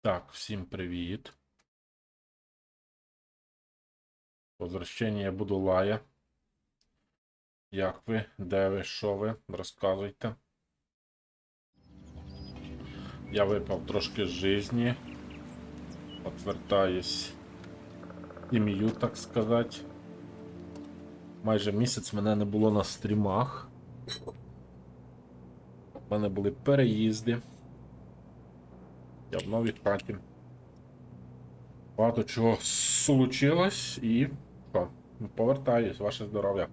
Так, всім привіт. Возвращення Будулая. Як ви? Де ви? Що ви? Розказуйте. Я випав трошки з жизни. Отвертаюсь сім'ю, так сказати. Майже місяць мене не було на стрімах. У мене були переїзди. Я в новій хаті. Багато чого случилось і. Що? Ну, Повертаюсь, ваше здоров'я.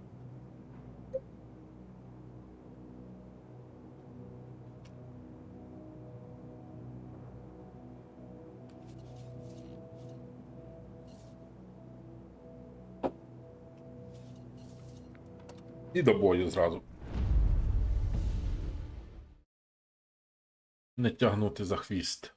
І до бою зразу. Не тягнути за хвіст.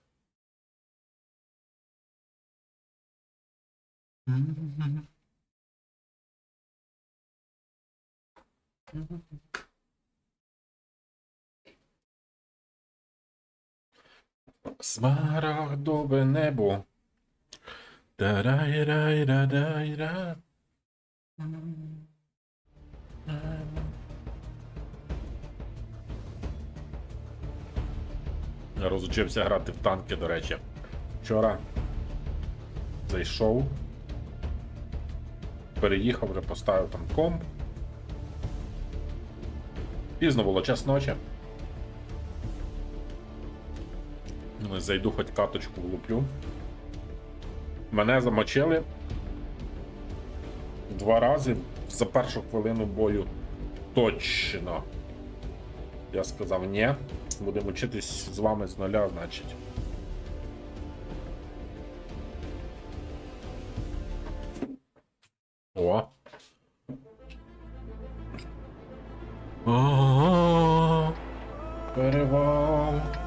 Смарагдове небо. Тарай-рай-ра-дай-ра. Розучився грати в танки, до речі. Вчора зайшов. Переїхав, вже поставив там комп. Пізно було час ночі. Ну, Зайду хоч каточку влуплю. Мене замочили два рази за першу хвилину бою точно. Я сказав ні. Будемо вчитись з вами з нуля, значить. О. Перевал.